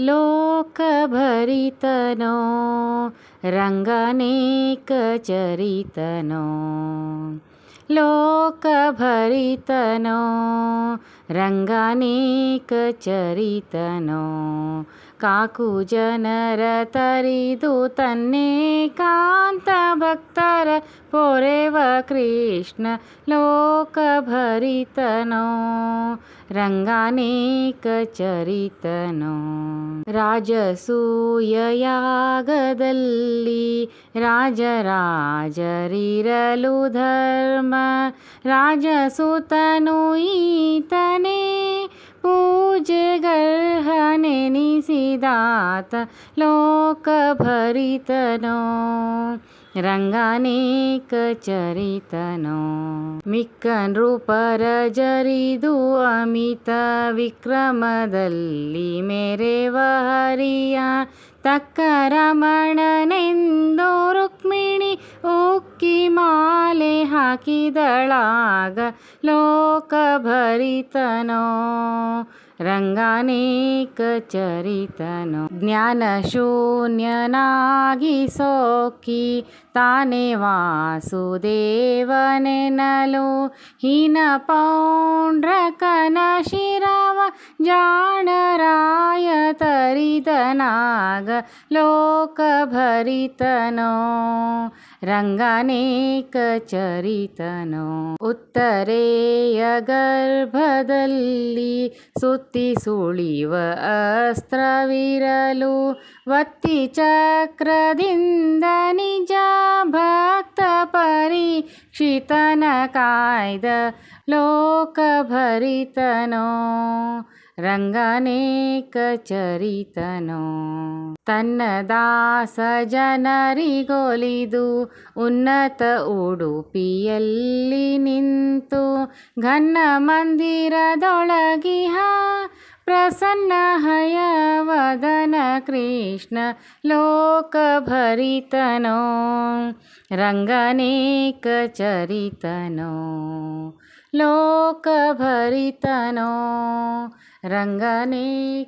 लोकभरितनो रङ्गनेकचरितनो। लोकभरितनो रङ्गनेकचरितनो। काकुजनरतरिदु तन्ने कान्तभक्तर पोरेव कृष्ण लोकभरितनो। रङ्गनेकचरितनो। राजसूययागदल्ली राजराजरिरलु धर्म राजसुतनु ಈತನೇ ಪೂಜೆಗರ್ಹನೆನಿಸಿದಾತ ಲೋಕಭರಿತನೋ ರಂಗನೇಕ ಚರಿತನೋ ಮಿಕ್ಕ ನೃಪರ ಜರಿದು ಅಮಿತ ವಿಕ್ರಮದಲ್ಲಿ ಮೆರೆವ ಹರಿಯ ತಕ್ಕ ರಮಣನೆಂದು ರುಕ್ಮಿಣಿ ಉಕ್ಕಿ ಮಾಲೆ ಹಾಕಿದಳಾಗ ಲೋಕಭರಿತನೋ ರಂಗನೇಕಚರಿತನು ಜ್ಞಾನಶೂನ್ಯನಾಗಿ ಸೋಕಿ ತಾನೇ ವಾಸುದೇವನೆನಲು ಹೀನ ಪೌಂಡ್ರಕನ ಶಿರವ ಜಾಣರಾಯ ತರಿದನಾಗ ಲೋಕಭರಿತನೋ ರಂಗನೇಕಚರಿತನೋ ಉತ್ತರೆಯ ಗರ್ಭದಲ್ಲಿ ಸುತ್ತಿ ಸುಳಿವ ಅಸ್ತ್ರವಿರಲು ವತ್ತಿ ಚಕ್ರದಿಂದ ನಿಜ ಭಕ್ತ ಪರೀಕ್ಷಿತನ ಕಾಯ್ದ ಲೋಕಭರಿತನೋ ರಂಗನೇಕಚರಿತನೋ ತನ್ನ ದಾಸ ಜನರಿಗೊಲಿದು ಉನ್ನತ ಉಡುಪಿಯಲ್ಲಿ ನಿಂತು ಘನ್ನ ಮಂದಿರದೊಳಗಿಹ प्रसन्नहय वदन कृष्ण लोकभरितनो रङ्गनेकचरितनो लोकभरितनो रङ्गनेकचरितनो।